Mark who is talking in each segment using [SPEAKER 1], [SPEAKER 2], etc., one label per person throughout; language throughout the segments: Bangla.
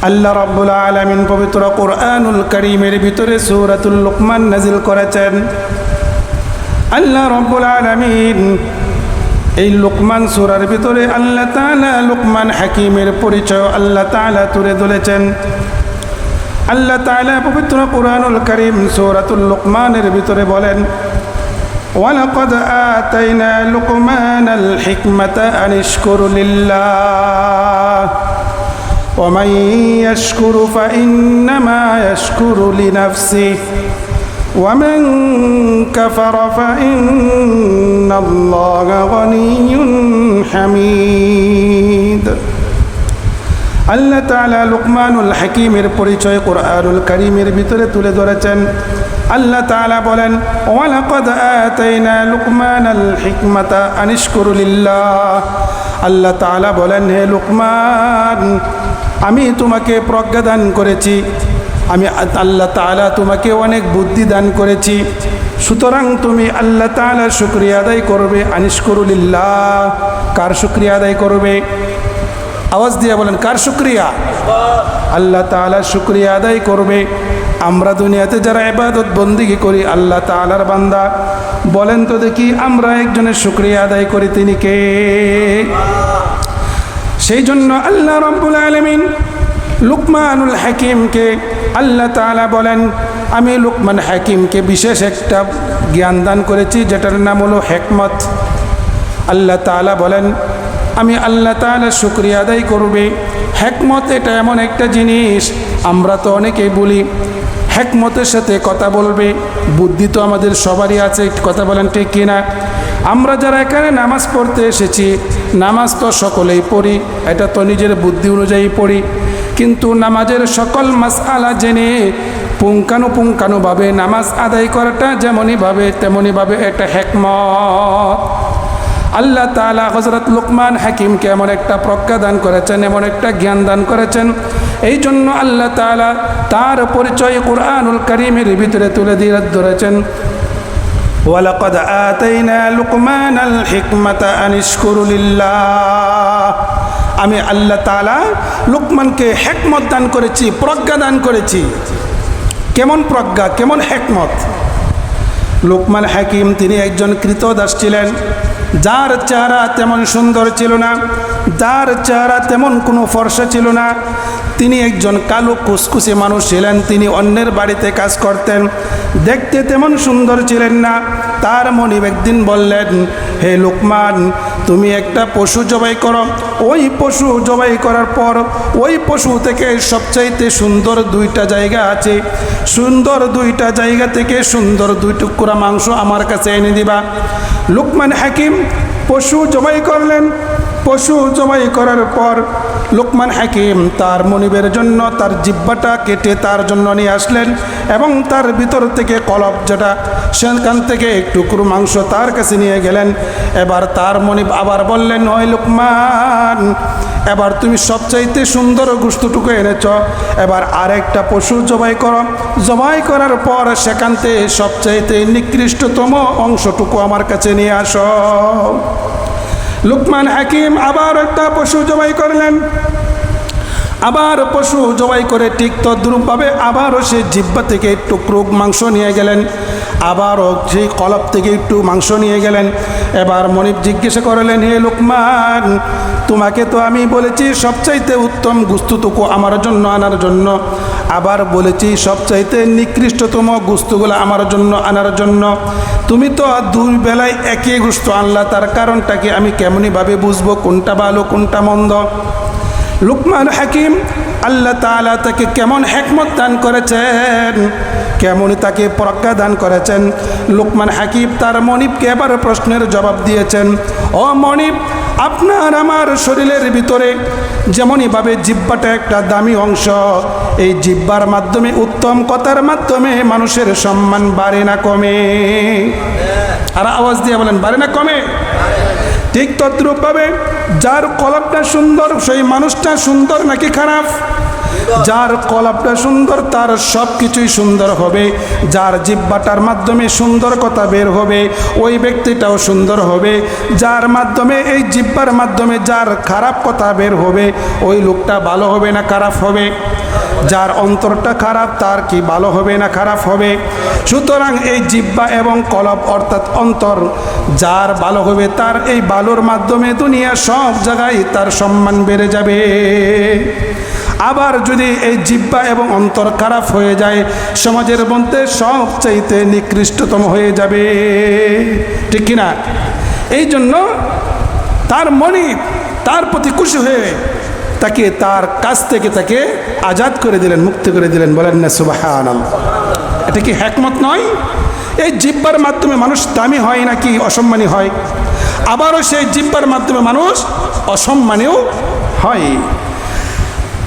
[SPEAKER 1] আল্লাহ রব্বুল আলমিন পবিত্র কোরআনুল করিমের ভিতরে সৌরাতুল লুকমান নাজিল করেছেন আল্লাহ রব্বুল আলমিন এই লুকমান সুরার ভিতরে আল্লাহ তালা লুকমান হাকিমের পরিচয় আল্লাহ তালা তুলে ধরেছেন আল্লাহ তালা পবিত্র কোরআনুল করিম সৌরাতুল লুকমানের ভিতরে বলেন ولقد آتينا لقمان الحكمة أن اشكر لله ومن يشكر فإنما يشكر لنفسه ومن كفر فإن الله غني حميد আল্লাহ তালা লুকমানুল হাকিমের পরিচয় কোরআনুল করিমের ভিতরে তুলে ধরেছেন আল্লাহ তালা বলেন ওয়ালাকদ আতাইনা লুকমানাল হিকমাতা আনিশকুরুলিল্লাহ আল্লাহ তালা বলেন, হে লুকমান, আমি তোমাকে প্রজ্ঞা দান করেছি। আমি আল্লাহ তালা তোমাকে অনেক বুদ্ধি দান করেছি। সুতরাং তুমি আল্লাহ তালা শুক্রিয়া আদায় করবে। আনিশকুরুলিল্লাহ। কার শুক্রিয়া আদায় করবে? আওয়াজ দিয়ে বলেন, কার শুক্রিয়া? আল্লাহ তালা শুক্রিয়া আদায় করবে। আমরা দুনিয়াতে যারা এবাদত বন্দিগি করি, আল্লাহ তালার বান্দা। বলেন তো দেখি, আমরা একজনের শুক্রিয়া আদায় করি, তিনি কে? সেই জন্য আল্লাহ রব্বুল আলমিন লুকমানুল হাকিমকে আল্লাহ তালা বলেন, আমি লুকমান হাকিমকে বিশেষ একটা জ্ঞান দান করেছি, যেটার নাম হলো হেকমত। আল্লাহ তালা বলেন, আমি আল্লাহ তালা শুক্রিয়া আদায় করবে। হেকমত এটা এমন একটা জিনিস, আমরা তো অনেকেই বলি হেকমতের সাথে কথা বলবে, বুদ্ধি তো আমাদের সবারই আছে, কথা বলেন ঠিক কিনা? আমরা যারা এখানে নামাজ পড়তে এসেছি, নামাজ তো সকলেই পড়ি, এটা তো নিজের বুদ্ধি অনুযায়ী পড়ি, কিন্তু নামাজের সকল মাস আলা জেনে পুঙ্খানুপুঙ্খানুভাবে নামাজ আদায় করাটা যেমনইভাবে তেমনইভাবে একটা হেকমত। আল্লাহ তালা হজরত লুকমান হাকিমকে এমন একটা প্রজ্ঞা দান করেছেন এমন একটা জ্ঞান দান করেছেন এই জন্য আল্লাহ তালা তার পরিচয় কোরআনুল করিমের ভিতরে তুলে দিয়ে ধরেছেন ولقد آتينا لقمان الحكمة أن اشكر لله আমি আল্লাহ তালা লুকমানকে হেকমত দান করেছি প্রজ্ঞা দান করেছি কেমন প্রজ্ঞা কেমন হেকমত লোকমান হাকিম তিনি একজন কৃতদাস ছিলেন যার চেহারা তেমন সুন্দর ছিল না যার চেহারা তেমন কোনো ফর্সা ছিল না তিনি একজন কালো কুসকুসে মানুষ ছিলেন, তিনি অন্যের বাড়িতে কাজ করতেন। দেখতে তেমন সুন্দর ছিলেন না। তার মনিব একদিন বললেন, হে লোকমান, তুমি একটা পশু জবাই করো। ওই পশু জবাই করার পর ওই পশু থেকে সবচাইতে সুন্দর দুইটা জায়গা আছে। সুন্দর দুইটা জায়গা থেকে সুন্দর দুই টুকরা মাংস আমার কাছে এনে দিবা। লুকমান হাকিম পশু জবাই করলেন। পশু জবাই করার পর লোকমান হাকিম তার মনিবের জন্য তার জিব্বাটা কেটে তার জন্য নিয়ে আসলেন এবং তার ভিতর থেকে কলব যেটা সেখান থেকে টুকরো মাংস তার কাছে নিয়ে গেলেন। এবার তার মনিব আবার বললেন, ওই লোকমান, এবার তুমি সবচাইতে সুন্দর গুস্তটুকু এনেছ। এবার আরেকটা পশু জবাই করো। জবাই করার পর সেখান থেকে সবচাইতে নিকৃষ্টতম অংশটুকু আমার কাছে নিয়ে আসো। লুকমান হাকিম আবার একটা পশু জবাই করলেন। আবার পশু জবাই করে ঠিক তদ্রুপভাবে আবারও সে জিব্বা থেকে একটু ক্রুক মাংস নিয়ে গেলেন। আবারও সেই কলপ থেকে একটু মাংস নিয়ে গেলেন। এবার মনিব জিজ্ঞাসা করলেন, হে লোকমান, তোমাকে তো আমি বলেছি সবচাইতে উত্তম গুস্তুটুকু আমার জন্য আনার জন্য। আবার বলেছি সবচাইতে নিকৃষ্টতম গুস্তুগুলো আমার জন্য আনার জন্য। তুমি তো দুই বেলায় একই গুস্ত আনলা, তার কারণটাকে আমি কেমনইভাবে বুঝব? কোনটা ভালো, কোনটা মন্দ? লুকমান হাকিম আল্লাহ তালা তাকে কেমন হেকমত দান করেছেন? কেমন তাকে প্রজ্ঞা দান করেছেন? লুকমান হাকিম তার মনিবকে এবার প্রশ্নের জবাব দিয়েছেন, ও মনিব, আপনার আমার শরীরের ভিতরে যেমনইভাবে জিব্বাটা একটা দামি অংশ, এই জিব্বার মাধ্যমে উত্তম কথার মাধ্যমে মানুষের সম্মান বাড়ে না কমে? আর আওয়াজ দিয়ে বলেন, বাড়ে না কমে? ঠিক তদ্রূপভাবে যার কলমটা সুন্দর সেই মানুষটা সুন্দর নাকি খারাপ? যার কলাপটা সুন্দর, তার সব কিছুই সুন্দর হবে। যার জিব্বাটার মাধ্যমে সুন্দর কথা বের হবে, ওই ব্যক্তিটাও সুন্দর হবে। যার মাধ্যমে, এই জিব্বার মাধ্যমে যার খারাপ কথা বের হবে, ওই লোকটা ভালো হবে না খারাপ হবে? যার অন্তরটা খারাপ, তার কি ভালো হবে না খারাপ হবে? সুতরাং এই জিব্বা এবং কলব অর্থাৎ অন্তর, যার ভালো হবে, তার এই ভালোর মাধ্যমে দুনিয়া সব জায়গায় তার সম্মান বেড়ে যাবে। আবার যদি এই জিব্বা এবং অন্তর খারাপ হয়ে যায়, সমাজের মধ্যে সবচাইতে নিকৃষ্টতম হয়ে যাবে। ঠিক কিনা? এই জন্য তার মনে তার প্রতি খুশি হয়ে তাকে তার কাছ থেকে তাকে আজাদ করে দিলেন, মুক্তি করে দিলেন, বলেন না সুবাহ এটা কি হ্যাকমত নয়? এই জিব্বার মাধ্যমে মানুষ দামি হয় নাকি অসম্মানী হয়? আবারও সেই জিব্বার মাধ্যমে মানুষ অসম্মানীয় হয়।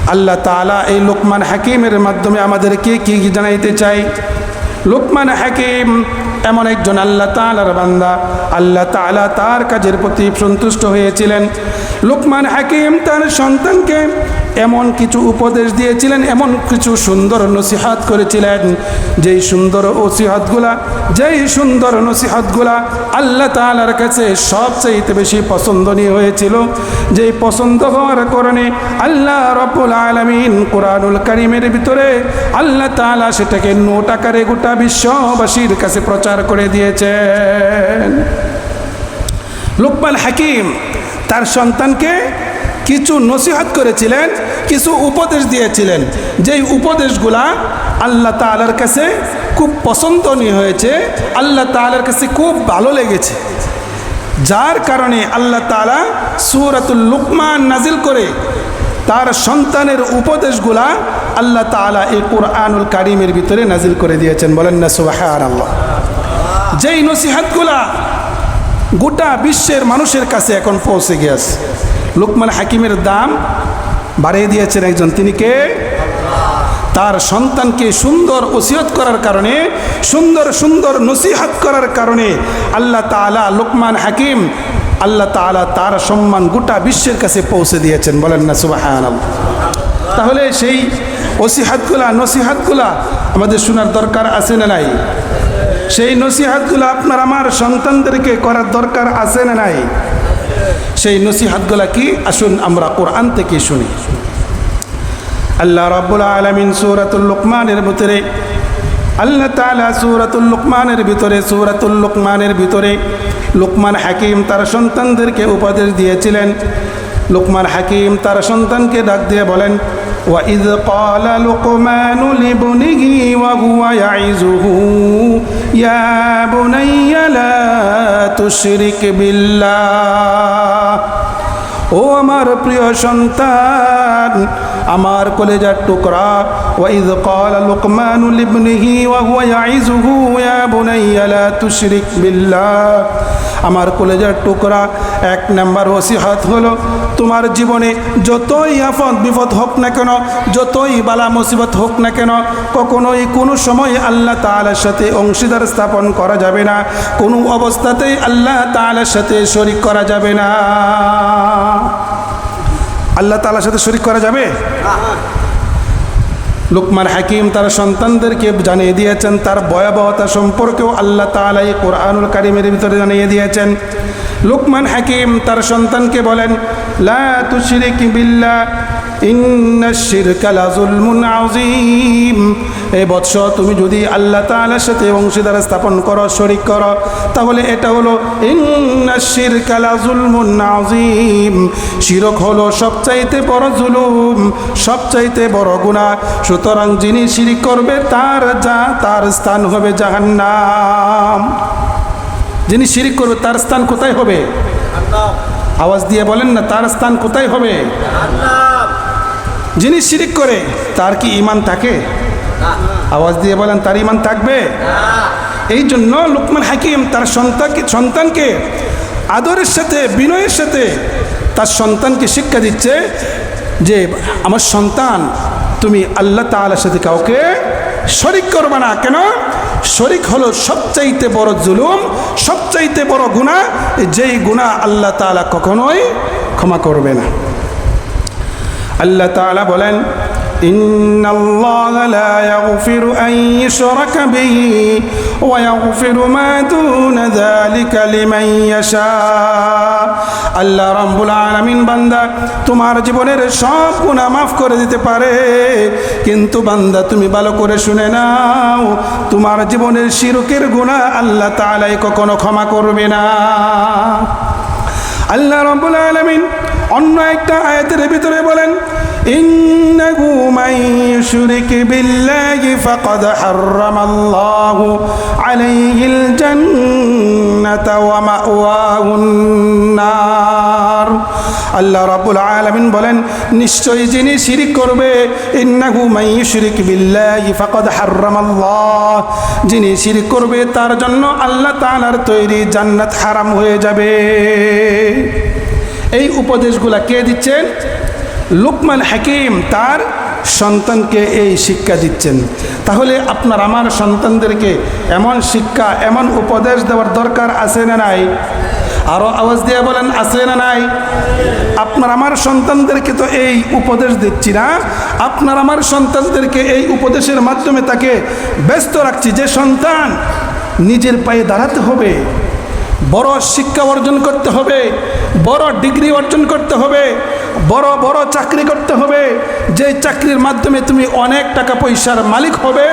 [SPEAKER 1] আল্লাহ তালা এই লোকমান হাকিমের মাধ্যমে আমাদেরকে কি কি জানাইতে চাই? লোকমান হাকিম এমন একজন আল্লাহ তালার বান্দা। আল্লাহ তালা তার কাজের প্রতি সন্তুষ্ট হয়েছিলেন। লোকমান হাকিম তার সন্তানকে এমন কিছু উপদেশ দিয়েছিলেন, এমন কিছু সুন্দর নসিহাত করেছিলেন, যেই সুন্দর ওসিহাতগুলা, যেই সুন্দর নসিহাতগুলা আল্লাহ তালার কাছে সবচাইতে বেশি পছন্দনীয় হয়েছিল। যেই পছন্দ হওয়ার কারণে আল্লাহ রব্বুল আলমিন কোরআনুল করিমের ভিতরে আল্লাহ তালা সেটাকে নোট আকারে গোটা বিশ্ববাসীর কাছে প্রচার করে দিয়েছেন। লোকমান হাকিম তার সন্তানকে কিছু নসিহত করেছিলেন, কিছু উপদেশ দিয়েছিলেন। যেই উপদেশগুলা আল্লাহ তালার কাছে খুব পছন্দনীয় হয়েছে, আল্লাহ তালার কাছে খুব ভালো লেগেছে। যার কারণে আল্লাহ তালা সুরাতুল লুকমান নাজিল করে তার সন্তানের উপদেশগুলা আল্লাহ তালা এই কোরআনুল কারিমের ভিতরে নাজিল করে দিয়েছেন। বলেন না সুবাহ আল্লাহ যেই নসিহাতগুলা গোটা বিশ্বের মানুষের কাছে এখন পৌঁছে গিয়েছে। লুকমান হাকিমের দাম বাড়িয়ে দিয়েছেন একজন। তিনি কে? তার সন্তানকে সুন্দর ওসিয়ত করার কারণে, সুন্দর সুন্দর নসিহাত করার কারণে আল্লাহ তালা লোকমান হাকিম, আল্লাহ তালা তার সম্মান গোটা বিশ্বের কাছে পৌঁছে দিয়েছেন। বলেন না সুবাহান তাহলে সেই ওসিহাতগুলা, নসিহাতগুলা আমাদের শোনার দরকার আছে না নাই? সেই নসিহাতগুলো আপনার, আমার সন্তানদেরকে করার দরকার আছে না নাই? সেই নসিহাতগুলা কি আসুন আমরা কোরআন থেকে শুনি আল্লাহ রাব্বুল আলমিন সুরাতুল লুকমানের ভিতরে আল্লাহ তালা সুরাতুল লুকমানের ভিতরে সুরাতুল লুকমানের ভিতরে লুকমান হাকিম তার সন্তানদেরকে উপদেশ দিয়েছিলেন লুকমান হাকিম তার সন্তানকে ডাক দিয়ে বলেন وإذ قال لقمان لابنه وهو يعزه يا بني لا تشرك بالله ও আমার প্রিয় সন্তান আমার কলেজার টুকরা ওয়াইদ قال لقمان لابنه وهو يعزه يا بني لا تشرك بالله আমার কলেজার টুকরা। এক নাম্বার ওসিহাত হলো, তোমার জীবনে যতই আফত বিপদ হোক না কেন, যতই বালা মুসিবত হোক না কেন, কখনোই কোনো সময় আল্লাহ তাআলার সাথে অংশীদার স্থাপন করা যাবে না। কোনো অবস্থাতেই আল্লাহ তাআলার সাথে শরিক করা যাবে না। আল্লাহ তালার সাথে শরিক করা যাবে? লুকমান হাকিম তার সন্তানদেরকে জানিয়ে দিয়েছেন, তার ভয়াবহতা সম্পর্কেও আল্লাহ তালাই কোরআনুল কারিমের ভিতরে জানিয়ে দিয়েছেন। লুকমান হাকিম তার সন্তানকে বলেন, লা তুশরিক বিল্লাহ আযীম। বৎস তুমি যদি আল্লাহ তাআলার সাথে অংশীদার স্থাপন করো শরিক করো তাহলে এটা হলো ইন্না শিরকা লাযুলমুন আযীম। শিরক হলো সবচাইতে বড় জুলুম সবচাইতে বড় গুনাহ। সুতরাং যিনি শিরিক করবে তার যা তার স্থান হবে জাহান্নাম। যিনি শিরিক করবে তার স্থান কোথায় হবে? আওয়াজ দিয়ে বলেন না তার স্থান কোথায় হবে? যিনি শিরিক করে, তার কি ইমান থাকে? আওয়াজ দিয়ে বলেন, তার ইমান থাকবে? এই জন্য লুকমান হাকিম তার সন্তানকে সন্তানকে আদরের সাথে, বিনয়ের সাথে তার সন্তানকে শিক্ষা দিচ্ছে যে, আমার সন্তান, তুমি আল্লাহ তাআলার সাথে কাউকে শরিক করবে না। কেন? শরিক হলো সবচাইতে বড় জুলুম, সবচাইতে বড় গুণা যেই গুণা আল্লাহ তাআলা কখনোই ক্ষমা করবে না। আল্লাহ তাআলা বলেন إن الله لا يغفر أن يشرك به ويغفر ما دون ذلك لمن يشاء আল্লাহ রাব্বুল আলামিন বান্দা তোমার জীবনের সব গুনাহ মাফ করে দিতে পারে কিন্তু বান্দা তুমি ভালো করে শুনে নাও তোমার জীবনের শিরকের গুনাহ আল্লাহ তাআলাই কখনো ক্ষমা করবে না আল্লাহ রাব্বুল আলামিন অন্য একটা আয়াতের ভিতরে বলেন, ইন্নাহু মান ইউশরিক বিল্লাহি ফাকাদ হাররামাল্লাহু আলাইহিল জান্নাতা ওয়া মাওয়াহুন নার আল্লাহ রাব্বুল আলামিন বলেন নিশ্চয়ই যিনি শিরিক করবে, ইন্নাহু মান ইউশরিক বিল্লাহি ফাকাদ হাররামাল্লাহ যিনি শিরিক করবে, তার জন্য আল্লাহ তাআলার তৈরি জান্নাত হারাম হয়ে যাবে। এই উপদেশগুলা কে দিচ্ছেন? লুকমান হাকিম তার সন্তানকে এই শিক্ষা দিচ্ছেন। তাহলে আপনার আমার সন্তানদেরকে এমন শিক্ষা, এমন উপদেশ দেওয়ার দরকার আছে না নাই? আরও আওয়াজ দিয়ে বলেন, আছে না নাই? আপনার আমার সন্তানদেরকে তো এই উপদেশ দিচ্ছি না। আপনার আমার সন্তানদেরকে এই উপদেশের মাধ্যমে তাকে ব্যস্ত রাখছি। যে সন্তান নিজের পায়ে দাঁড়াতে হবে বড় শিক্ষা অর্জন করতে হবে, বড় ডিগ্রি অর্জন করতে হবে, বড় বড় চাকরি করতে হবে। যে চাকরির মাধ্যমে তুমি অনেক টাকা পয়সার মালিক হবে,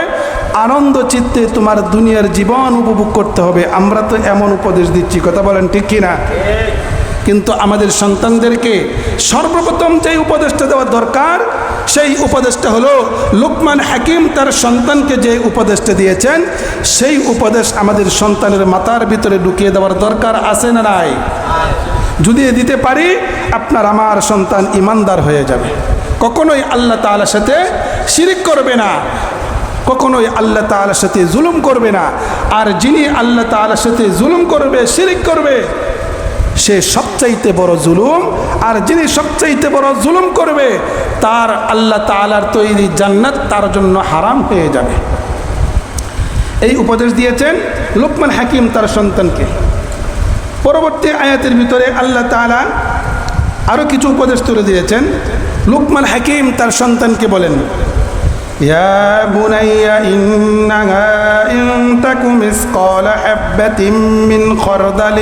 [SPEAKER 1] আনন্দ চিত্তে তোমার দুনিয়ার জীবন উপভোগ করতে হবে। আমরা তো এমন উপদেশ দিচ্ছি, কথা বলেন ঠিক কিনা? কিন্তু আমাদের সন্তানদেরকে সর্বপ্রথম যে উপদেশটা দেওয়া দরকার সেই উপদেশটা হলো, লুকমান হাকিম তার সন্তানকে যে উপদেশটা দিয়েছেন, সেই উপদেশ আমাদের সন্তানের মাথার ভিতরে ঢুকিয়ে দেওয়ার দরকার আছে না নাই? যদি দিতে পারি, আপনার আমার সন্তান ইমানদার হয়ে যাবে। কখনোই আল্লাহ তাআলার সাথে শিরিক করবে না। কখনোই আল্লাহ তাআলার সাথে জুলুম করবে না। আর যিনি আল্লাহ তাআলার সাথে জুলুম করবে, শিরিক করবে সে সবচাইতে বড় জুলুম আর যিনি সবচাইতে বড় জুলুম করবে তার আল্লাহ তাআলার তৈরি জান্নাত তার জন্য হারাম হয়ে যাবে এই উপদেশ দিয়েছেন লোকমান হাকিম তার সন্তানকে পরবর্তী আয়াতের ভিতরে আল্লাহ তাআলা আরও কিছু উপদেশ তুলে দিয়েছেন লুকমান হাকিম তার সন্তানকে বলেন يا بني إنها إن تك مثقال حبة من خردل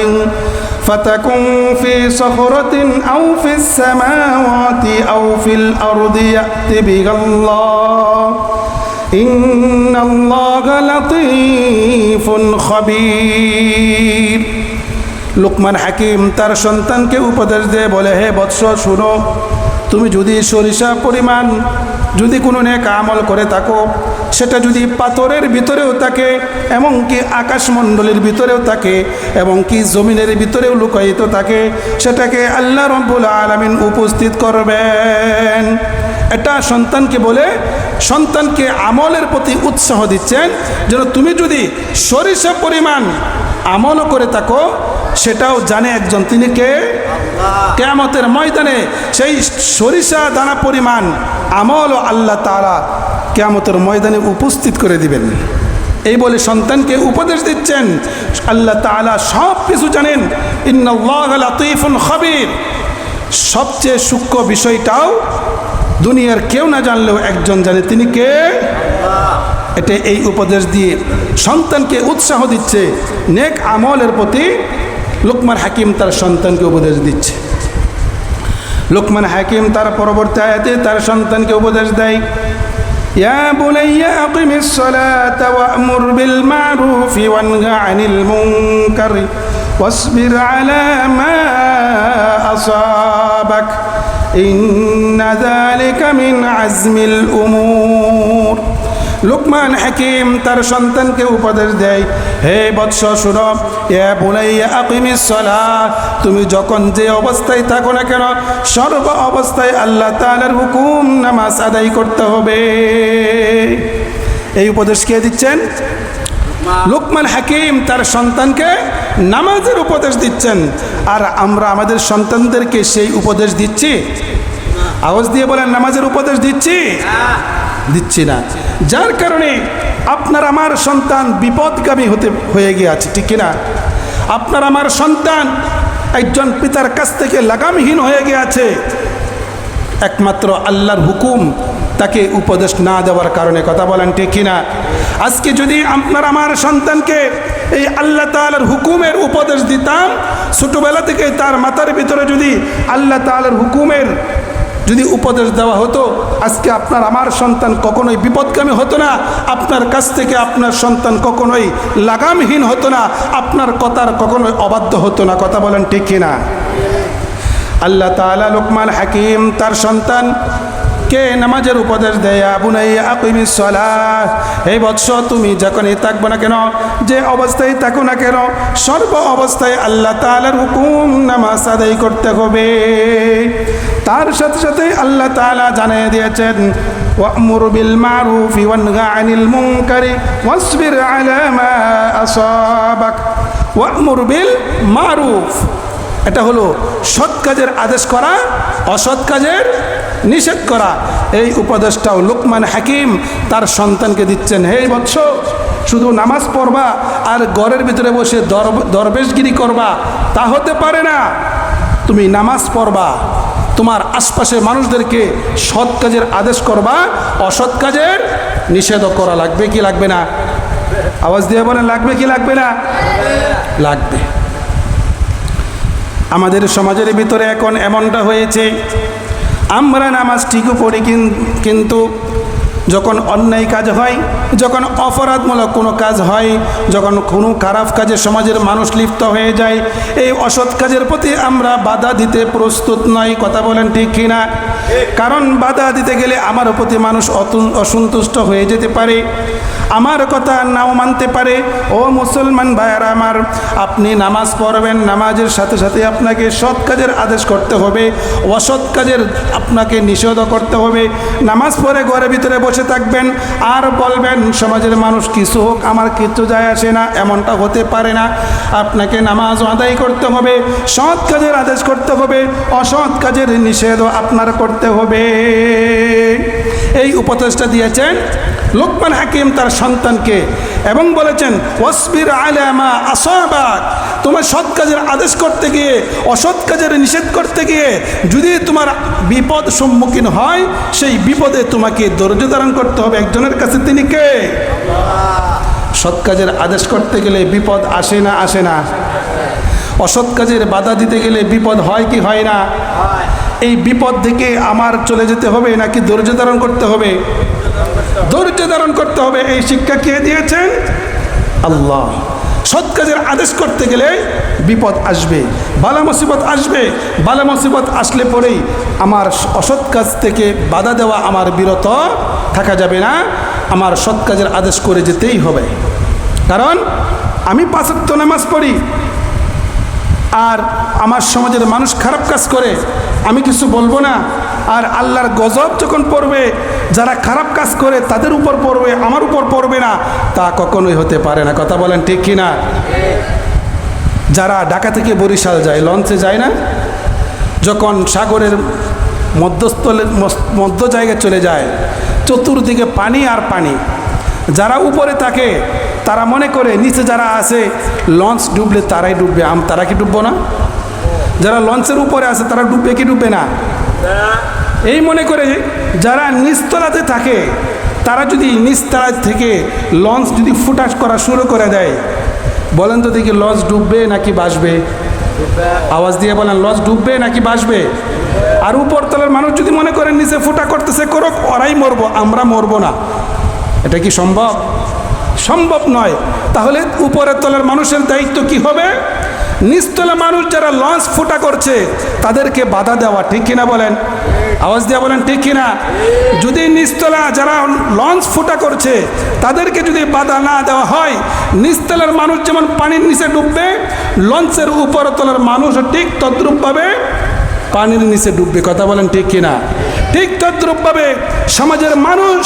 [SPEAKER 1] فتكن في صخرة أو في السماوات أو في الأرض يأت بها الله إن الله لطيف خبير লুকমান হাকিম তার সন্তানকে উপদেশ দিয়ে বলে হে বৎস শুনো তুমি যদি সরিষা পরিমাণ যদি কোনো নেক আমল করে থাকো, সেটা যদি পাথরের ভিতরেও থাকে এবং এমনকি আকাশমণ্ডলের ভিতরেও থাকে এবং কি জমিনের ভিতরেও লুকায়িত থাকে, সেটাকে আল্লাহ রব্বুল আলমিন উপস্থিত করবেন। এটা সন্তানকে বলে, সন্তানকে আমলের প্রতি উৎসাহ দিচ্ছেন, যেন তুমি যদি সরিষা পরিমাণ আমলও করে থাকো সেটাও জানে একজন। তিনি কে? কেয়ামতের ময়দানে সেই সরিষা দানা পরিমাণ আমল ও আল্লাহ তারা কেয়ামতের ময়দানে উপস্থিত করে দিবেন। এই বলে সন্তানকে উপদেশ দিচ্ছেন। আল্লাহ তালা সব কিছু জানেন। ইন্নআফুন খবির। সবচেয়ে সূক্ষ্ম বিষয়টাও দুনিয়ার কেউ না জানলেও একজন জানে। তিনি কে? এটা এই উপদেশ দিয়ে সন্তানকে উৎসাহ দিচ্ছে। নেক আমলের প্রতি লোকমান হাকিম তার সন্তানকে উপদেশ দিচ্ছে লোকমান হাকিম তার পরবর্তী আয়াতে তার সন্তানকে উপদেশ দেয় يا بني أقم الصلاة وأمر بالمعروف وانه عن المنكر واصبر على ما أصابك إن ذلك من عزم الأمور লুকমান হাকিম তার সন্তানকে উপদেশ দেয় হে বৎস সুরভ এ বুলাইয়া আকিমিস তুমি যখন যে অবস্থায় থাকো না কেন সর্ব অবস্থায় আল্লাহ তাআলার হুকুম নামাজ আদায় করতে হবে। এই উপদেশ কে দিচ্ছেন? লোকমান। হাকিম তার সন্তানকে নামাজের উপদেশ দিচ্ছেন। আর আমরা আমাদের সন্তানদেরকে সেই উপদেশ দিচ্ছি? আওয়াজ দিয়ে বলেন নামাজের উপদেশ দিচ্ছি? দিচ্ছি না। যার কারণে আপনার আমার সন্তান বিপদগামী হতে, হয়ে গিয়েছে, ঠিক কিনা? আপনার আমার সন্তান একজন পিতার কাছ থেকে লাগামহীন হয়ে গিয়েছে। একমাত্র আল্লাহর হুকুম তাকে উপদেশ না দেওয়ার কারণে কথা বলেন, ঠিক কিনা? আজকে যদি আপনার আমার সন্তানকে এই আল্লাহ তালার হুকুমের উপদেশ দিতাম, ছোটোবেলা থেকে তার মাথার ভিতরে যদি আল্লাহ তালার হুকুমের যদি উপদেশ দেওয়া হতো, আজকে আপনার, আমার সন্তান কখনোই বিপদগামী হতো না। আপনার কাছ থেকে আপনার সন্তান কখনোই লাগামহীন হতো না। আপনার কথার কখনোই অবাধ্য হতো না। কথা বলেন ঠিক কিনা? আল্লাহ তালা লোকমান হাকিম, তার সন্তান কে নামাজের উপদেশ দেয় বুনাইয়া আকিমি সলাহ এই বৎস তুমি যখনই থাকবো না কেন যে অবস্থায় থাকো না কেন সর্ব অবস্থায় আল্লাহ তাআলার হুকুম নামাজ আদায় করতে হবে তার সাথে সাথে আল্লাহ তাআলা জানিয়ে দিয়েছেন وأمر بالمعروف وانهى عن المنكر واصبر على ما أصابك وأمر بالمعروف এটা হলো সৎ কাজের আদেশ করা অসৎ কাজের নিষেধ করা। এই উপদেশটাও লোকমান হাকিম তার সন্তানকে দিচ্ছেন হে বৎস শুধু নামাজ পড়বা আর ঘরের ভিতরে বসে দর- দরবেশগিরি করবা তা হতে পারে না। তুমি নামাজ পড়বা তোমার আশপাশের মানুষদেরকে সৎ কাজের আদেশ করবা অসৎ কাজের নিষেধও করা লাগবে কি লাগবে না? আওয়াজ দিয়ে বলেন লাগবে কি লাগবে না? লাগবে। আমাদের সমাজের ভিতরে এখন এমনটা হয়েছে আমরা নামাজ ঠিকও পড়ি কিন- কিন্তু যখন অন্যায় কাজ হয়, যখন অপরাধমূলক কোনো কাজ হয়, যখন কোনো খারাপ কাজে সমাজের মানুষ লিপ্ত হয়ে যায়, এই অসৎ কাজের প্রতি আমরা বাধা দিতে প্রস্তুত নই, কথা বলেন ঠিক কিনা? কারণ বাধা দিতে গেলে আমার প্রতি মানুষ অসন্তুষ্ট হয়ে যেতে পারে। আমার কথা নাও মানতে পারে। ও মুসলমান ভাইয়ারা আমার, আপনি নামাজ পড়বেন, নামাজের সাথে সাথে আপনাকে সৎ কাজের আদেশ করতে হবে, অসৎ কাজের আপনাকে নিষেধ করতে হবে। নামাজ পড়ে ঘরের ভিতরে বসে থাকবেন, আর বলবেন, সমাজের মানুষ কিছু হোক, আমার কিছু যায় আসে না, এমনটা হতে পারে না। আপনাকে নামাজ আদায় করতে হবে, সৎ কাজের আদেশ করতে হবে, অসৎ কাজের নিষেধও আপনার করতে হবে। এই উপদেশটা দিয়েছেন লোকমান হাকিম তার সন্তানকে এবং বলেছেন ওসবির আলামা আসাবাক। তোমার সৎ কাজের আদেশ করতে গিয়ে, অসৎ কাজের নিষেধ করতে গিয়ে যদি তোমার বিপদ সম্মুখীন হয়, সেই বিপদে তোমাকে ধৈর্য ধারণ করতে হবে। একজনের কাছে তিনি কে? সৎ কাজের আদেশ করতে গেলে বিপদ আসে না আসে না। অসৎ কাজের বাধা দিতে গেলে বিপদ হয় কি হয় না? এই বিপদ থেকে আমার চলে যেতে হবে নাকি ধৈর্য ধারণ করতে হবে? ধারণ করতে হবে। এই শিক্ষা কে দিয়েছেন? আল্লাহ। সৎ কাজের আদেশ করতে গেলে বিপদ আসবে, বালা মুসিবত আসবে। বালা মুসিবত আসলে পরেই আমার অসৎ কাজ থেকে বাধা দেওয়া আমার বিরত থাকা যাবে না। আমার সৎ কাজের আদেশ করে যেতেই হবে। কারণ আমি পাঁচত্ব নামাজ পড়ি, আর আমার সমাজের মানুষ খারাপ কাজ করে আমি কিছু বলব না। আর আল্লাহর গজব যখন পড়বে, যারা খারাপ কাজ করে তাদের উপর পড়বে, আমার উপর পড়বে না, তা কখনোই হতে পারে না। কথা বলেন ঠিক কি না যারা ঢাকা থেকে বরিশাল যায়, লঞ্চে যায় না? যখন সাগরের মধ্যস্থলে মধ্য জায়গায় চলে যায়, চতুর্দিকে পানি আর পানি। যারা উপরে থাকে, তারা মনে করে, নিচে যারা আছে, লঞ্চ ডুবলে তারাই ডুববে। আম, তারা কি ডুববো না? যারা লঞ্চের উপরে আছে, তারা ডুববে কি ডুববে না? এই মনে করে যারা নিচতলাতে থাকে, তারা যদি নিচতলা থেকে লঞ্চ যদি ফুটাস করা শুরু করে দেয়, বলেন তো দেখি লঞ্চ ডুববে নাকি বাসবে আওয়াজ দিয়ে বলেন, লঞ্চ ডুববে নাকি বাসবে আর উপরতলার মানুষ যদি মনে করেন নিচে ফুটা করতেছে, করুক, ওরাই মরবো, আমরা মরবো না। এটা কি সম্ভব? সম্ভব নয়। তাহলে উপরের তলার মানুষের দায়িত্ব কি হবে? নিচতলা মানুষ যারা লঞ্চ ফুটা করছে, তাদেরকে বাধা দেওয়া ঠিক কিনা বলেন? আওয়াজ দিয়ে বলেন ঠিক কিনা? যদি নিচতলা যারা লঞ্চ ফুটা করছে, তাদেরকে যদি বাধা না দেওয়া হয়, নিচতলার মানুষ যেমন পানির নিচে ডুববে, লঞ্চের উপরতলার মানুষও ঠিক তদ্রূপভাবে পানির নিচে ডুববে। কথা বলেন ঠিক কিনা? ঠিক তদ্রূপভাবে সমাজের মানুষ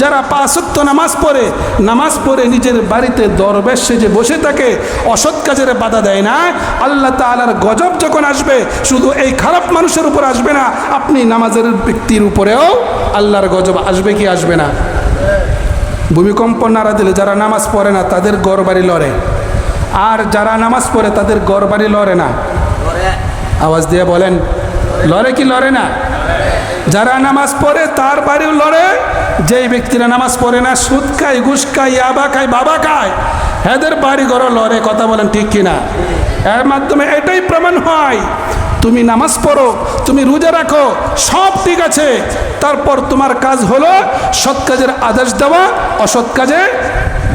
[SPEAKER 1] যারা পাঁচত্ব নামাজ পড়ে নামাজ পড়ে নিজের বাড়িতে দরবেশ সেজে বসে থাকে, অসৎ কাজের বাধা দেয় না। আল্লাহ তালার গজব যখন আসবে, শুধু এই খারাপ মানুষের উপর আসবে না, আপনি নামাজের ব্যক্তির উপরেও আল্লাহর গজব আসবে কি আসবে না? ভূমিকম্প নাড়া দিলে যারা নামাজ পড়ে না, তাদের গড় বাড়ি লড়ে। আর যারা নামাজ পড়ে, তাদের গড় বাড়ি লড়ে না। আওয়াজ দিয়ে বলেন, লড়ে কি লড়ে না? যারা নামাজ পড়ে, তার বাড়িও লড়ে। যেই ব্যক্তিরা নামাজ পড়ে না, সুদ খায়, ঘুষ খায়, ইয়াবা খায়, বাবা খায়, এদের বাড়ি ঘর লড়ে, কথা বলেন ঠিক কিনা? এর মাধ্যমে এটাই প্রমাণ হয়। তুমি নামাজ পড়ো, তুমি রোজা রাখো, সব ঠিক আছে। তারপর তোমার কাজ হলো সৎ কাজের আদেশ দেওয়া, অসৎ কাজে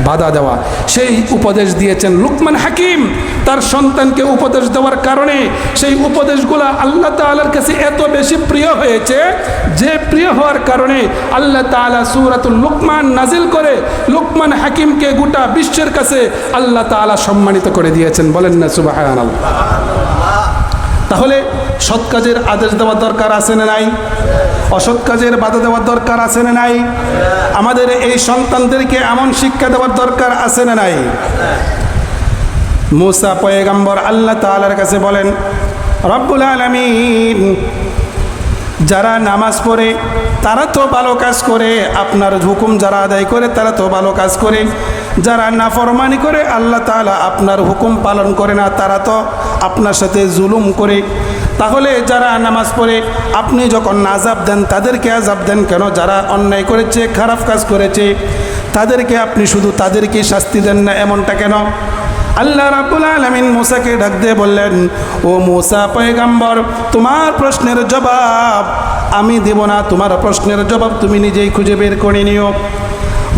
[SPEAKER 1] বাধা দেওয়া। সেই উপদেশ দিয়েছেন লুকমান হাকিম। তার সন্তানকে উপদেশ দেওয়ার কারণে সেই উপদেশগুলো আল্লাহ তালার কাছে এত বেশি প্রিয় হয়েছে যে প্রিয় হওয়ার কারণে আল্লাহ তালা সুরাতুল লুকমান নাজিল করে লুকমান হাকিমকে গোটা বিশ্বের কাছে আল্লাহ তালা সম্মানিত করে দিয়েছেন। বলেন না সুবাহ তাহলে সৎ কাজের আদেশ দেওয়ার দরকার আছে না নাই? অসৎ কাজের বাধা দেওয়ার দরকার আছে না নাই? আমাদের এই সন্তানদেরকে এমন শিক্ষা দেওয়ার দরকার আছে না নাই? মুসা পয়েগাম্বর আল্লাহ তালার কাছে বলেন, রব্বুল আলমিন, যারা নামাজ পড়ে, তারা তো ভালো কাজ করে। আপনার হুকুম যারা আদায় করে, তারা তো ভালো কাজ করে। যারা নাফরমানি করে, আল্লাহ তালা আপনার হুকুম পালন করে না, তারা তো আপনার সাথে জুলুম করে। তাহলে যারা নামাজ পড়ে, আপনি যখন আজাব দেন, তাদেরকে আজাব দেন কেন? যারা অন্যায় করেছে, খারাপ কাজ করেছে, তাদেরকে আপনি শুধু তাদেরকে শাস্তি দেন না, এমনটা কেন? আল্লাহ রাবুল আলমিন মুসাকে ডাক দিয়ে বললেন, ও মুসা পয়গাম্বর, তোমার প্রশ্নের জবাব আমি দেব না, তোমার প্রশ্নের জবাব তুমি নিজেই খুঁজে বের করে নিও।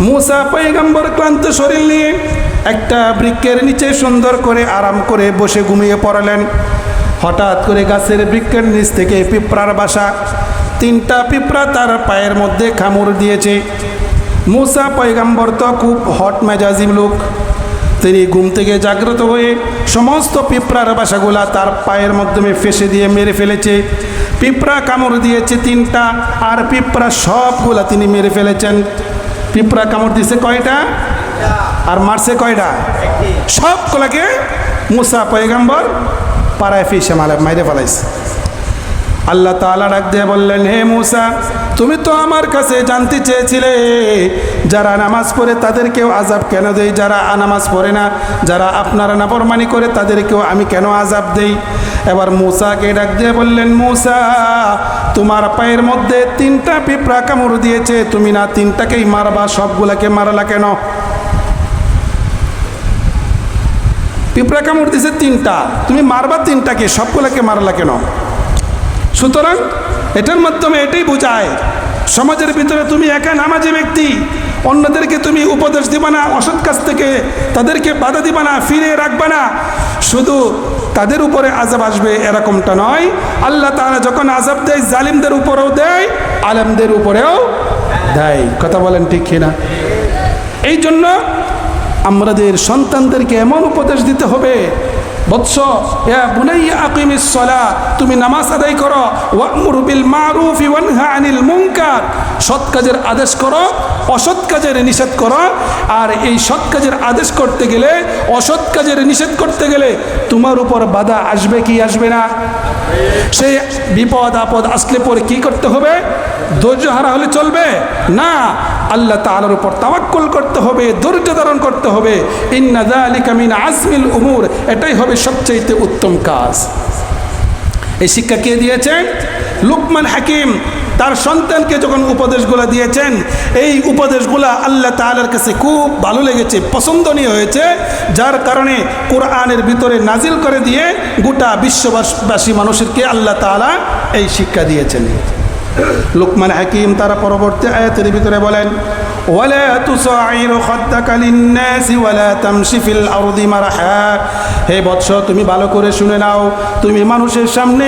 [SPEAKER 1] মুসা পয়গাম্বর ক্লান্ত শরীর নিয়ে একটা বৃক্ষের নিচে সুন্দর করে আরাম করে বসে ঘুমিয়ে পড়লেন। হঠাৎ করে গাছের বৃক্ষের নিচ থেকে পিঁপড়ার বাসা, তিনটা পিঁপড়া তার পায়ের মধ্যে খামড় দিয়েছে। মুসা পয়গাম্বর তো খুব হট মেজাজিম লোক। তিনি ঘুম থেকে জাগ্রত হয়ে সমস্ত পিঁপড়ার বাসাগুলা তার পায়ের মাধ্যমে ফেসে দিয়ে মেরে ফেলেছে। পিঁপড়া কামড় দিয়েছে তিনটা আর পিঁপড়া সবগুলা তিনি মেরে ফেলেছেন। পিঁপড়া কামড় দিয়েছে কয়টা? আর মারছে কয়টা? সবগুলাকে মুসা পয়গাম্বর পাড়ায় ফিসে মালে মাইরে ফেলাইছে। আল্লাহ তালা ডাক দিয়ে বললেন, হে মুসা, তুমি তো আমার কাছে জানতে চেয়েছিলে যারা নামাজ পড়ে তাদেরকেও আজাব কেন দেই? যারা আনামাজ পড়ে না, যারা আপনারা নাফরমানি করে তাদেরকেও আমি কেন আজাব দেই? এবার মুসাকে ডাক দিয়ে বললেন, মুসা, তোমার পায়ের মধ্যে তিনটা পিঁপড়া কামড় দিয়েছে, তুমি না তিনটাকেই মারবা? সবগুলাকে মারলা কেন? পিঁপড়া কামড় দিয়েছে তিনটা। তুমি মারবা তিনটাকে সবগুলাকে মারলা কেন? সুতরাং এটার মাধ্যমে এটাই বোঝায়, সমাজের ভিতরে তুমি একা নামাজি ব্যক্তি, অন্যদেরকে তুমি উপদেশ দিবা না, অসৎ কাছ থেকে তাদেরকে বাধা দিবা না ফিরে রাখবা না। শুধু তাদের উপরে আজাব আসবে এরকমটা নয়। আল্লাহ তারা যখন আজাব দেয়, জালিমদের উপরেও দেয়, আলেমদের উপরেও দেয়। কথা বলেন ঠিক কিনা? এই জন্য আমাদের সন্তানদেরকে এমন উপদেশ দিতে হবে, বৎস তুমি নামাজ আদায় করো, ওয়ামুর বিল মারুফ ওয়ানহা আনিল সৎ কাজের আদেশ করো অসৎ কাজের নিষেধ করো, আর এই সৎ কাজের আদেশ করতে গেলে, অসৎ কাজের নিষেধ করতে গেলে তোমার উপর বাধা আসবে কি আসবে না? সেই বিপদ, আপদ আসলে পরে কি করতে হবে? ধৈর্য হারা হলে চলবে? না, আল্লাহ তাআলার উপর তাওয়াক্কুল করতে হবে, ধৈর্য ধারণ করতে হবে। ইন্না যালিকা কামিন আজমিল উমুর, এটাই হবে সবচেয়ে উত্তম কাজ। এই শিক্ষা কে দিয়েছেন লুকমান হাকিম তার সন্তানকে যখন উপদেশগুলো দিয়েছেন, এই উপদেশগুলো আল্লাহ তালার কাছে খুব ভালো লেগেছে, পছন্দনীয় হয়েছে, যার কারণে কোরআনের ভিতরে নাজিল করে দিয়ে গোটা বিশ্ববাসী মানুষেরকে আল্লাহ তালা এই শিক্ষা দিয়েছেন। লোকমান হাকিম তারা পরবর্তী আয়াতের ভিতরে বলেন ولا تصعر خدك للناس ولا تمشي في الأرض مرحا হে বৎস তুমি ভালো করে শুনে নাও তুমি মানুষের সামনে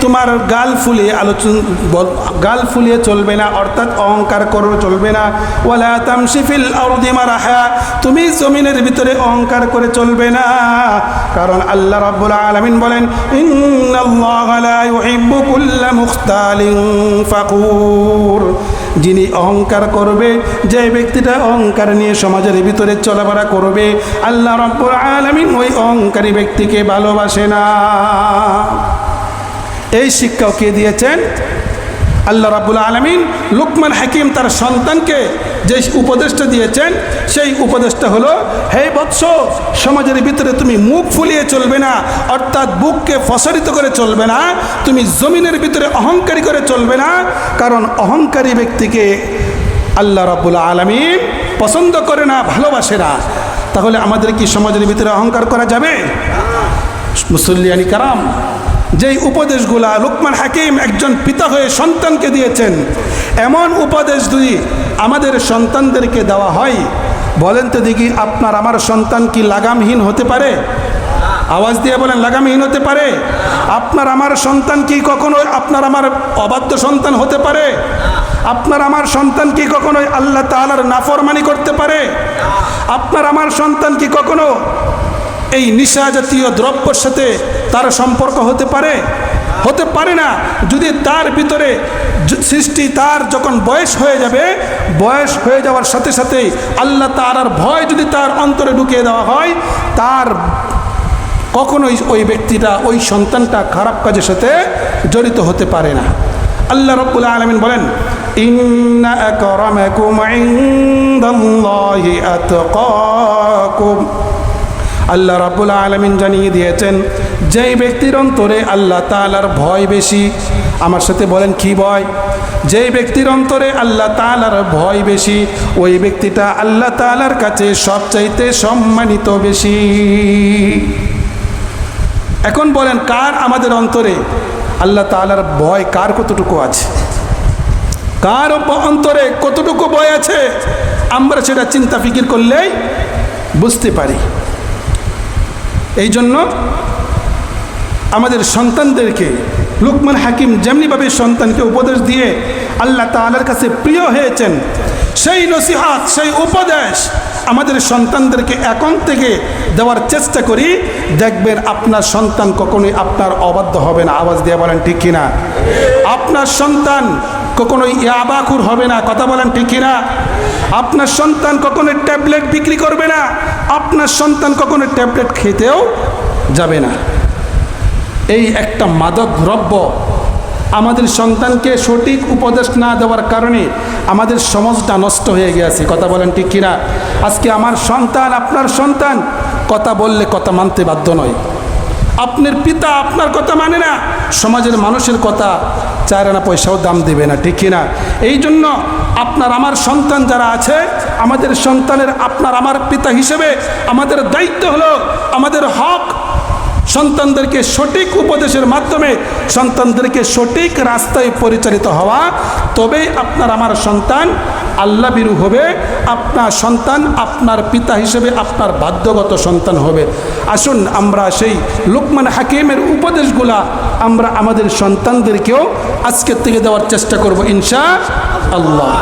[SPEAKER 1] তোমার গাল ফুলিয়ে আলোচন বল- গাল ফুলিয়ে চলবে না অর্থাৎ অহংকার করে চলবে না ওয়ালা তামশি ফিল আরদি মারাহা তুমি জমিনের ভিতরে অহংকার করে চলবে না কারণ আল্লাহ রাব্বুল আলামিন বলেন ইন্নাল্লাহা লা ইউহিব্বু কুল্লা মুখতালিন ফাকুর যিনি অহংকার করবে যে ব্যক্তিটা অহংকার নিয়ে সমাজের ভিতরে চলাফেরা করবে, আল্লাহ রব্বুল আলমিন ওই অহংকারী ব্যক্তিকে ভালোবাসে না। এই শিক্ষাও কে দিয়েছেন? আল্লাহ রাবুল আলমিন লুকমান হাকিম তার সন্তানকে যে উপদেশটা দিয়েছেন, সেই উপদেশটা হলো, হে বৎস, সমাজের ভিতরে তুমি মুখ ফুলিয়ে চলবে না, অর্থাৎ বুককে ফসরিত করে চলবে না, তুমি জমিনের ভিতরে অহংকারী করে চলবে না, কারণ অহংকারী ব্যক্তিকে আল্লাহ রাবুল আলমিন পছন্দ করে না, ভালোবাসে না। তাহলে আমাদের কি সমাজের ভিতরে অহংকার করা যাবে? মুসল্লিয়ানি কারাম যেই উপদেশগুলা লুকমান হাকিম একজন পিতা হয়ে সন্তানকে দিয়েছেন, এমন উপদেশ যদি আমাদের সন্তানদেরকে দেওয়া হয়, বলেন তো দেখি আপনার আমার সন্তান কি লাগামহীন হতে পারে? আওয়াজ দিয়ে বলেন, লাগামহীন হতে পারে। আপনার আমার সন্তান কি কখনো, আপনার আমার অবাধ্য সন্তান হতে পারে? আপনার আমার সন্তান কি কখনো আল্লাহ তালার নাফরমানি করতে পারে? আপনার আমার সন্তান কি কখনো এই নিশা জাতীয় দ্রব্যর সাথে তার সম্পর্ক হতে পারে? হতে পারে না। যদি তার ভিতরে সৃষ্টি তার যখন বয়স হয়ে যাবে, বয়স হয়ে যাওয়ার সাথে সাথেই আল্লাহ তার আর ভয় যদি তার অন্তরে ঢুকিয়ে দেওয়া হয়, তার কখনোই ওই ব্যক্তিটা, ওই সন্তানটা খারাপ কাজের সাথে জড়িত হতে পারে না। আল্লাহ রব্বুল আলমিন বলেন, ইন্না আল্লাহ রাবুল আলমিন জানিয়ে দিয়েছেন, যেই ব্যক্তির অন্তরে আল্লাহ তালার ভয় বেশি, আমার সাথে বলেন কি ভয়? যেই ব্যক্তির অন্তরে আল্লাহ তালার ভয় বেশি, ওই ব্যক্তিটা আল্লাহ তালার কাছে সবচাইতে সম্মানিত বেশি। এখন বলেন, কার আমাদের অন্তরে আল্লাহ তালার ভয় কার কতটুকু আছে? কার অন্তরে কতটুকু ভয় আছে? আমরা সেটা চিন্তা ফিকির করলেই বুঝতে পারি। এই জন্য আমাদের সন্তানদেরকে লুকমান হাকিম যেমনিভাবে সন্তানকে উপদেশ দিয়ে আল্লাহ তালার কাছে প্রিয় হয়েছেন, সেই নসিহাত, সেই উপদেশ আমাদের সন্তানদেরকে এখন থেকে দেওয়ার চেষ্টা করি। দেখবেন আপনার সন্তান কখনোই আপনার অবাধ্য হবে না। আওয়াজ দিয়ে বলেন ঠিক কিনা? আপনার সন্তান কখনোই ইয়াবাকুর হবে না। কথা বলেন ঠিক কিনা? আপনার সন্তান কখনোই ট্যাবলেট বিক্রি করবে না। আপনার সন্তান কখনো ট্যাবলেট খেতেও যাবে না। এই একটা মাদক দ্রব্য আমাদের সন্তানকে সঠিক উপদেশ না দেওয়ার কারণে আমাদের সমাজটা নষ্ট হয়ে গেছে কথা বলেন ঠিক কিনা? আজকে আমার সন্তান, আপনার সন্তান, কথা বললে কথা মানতে বাধ্য নয়। আপনার পিতা আপনার কথা মানে না। সমাজের মানুষের কথা চার আনা পয়সাও দাম দেবে না, ঠিক কিনা? এই জন্য আপনার আমার সন্তান যারা আছে, আমাদের সন্তানের আপনার আমার পিতা হিসেবে আমাদের দায়িত্ব হলো আমাদের হক সন্তানদেরকে সঠিক উপদেশের মাধ্যমে সন্তানদেরকে সঠিক রাস্তায় পরিচালিত হওয়া তবেই আপনার আমার সন্তান আল্লাহ বিরু হবে, আপনার সন্তান আপনার পিতা হিসেবে আপনার বাধ্যগত সন্তান হবে। আসুন আমরা সেই লুকমান হাকিমের উপদেশগুলা আমরা আমাদের সন্তানদেরকেও আজকের থেকে দেওয়ার চেষ্টা করব ইনশা আল্লাহ।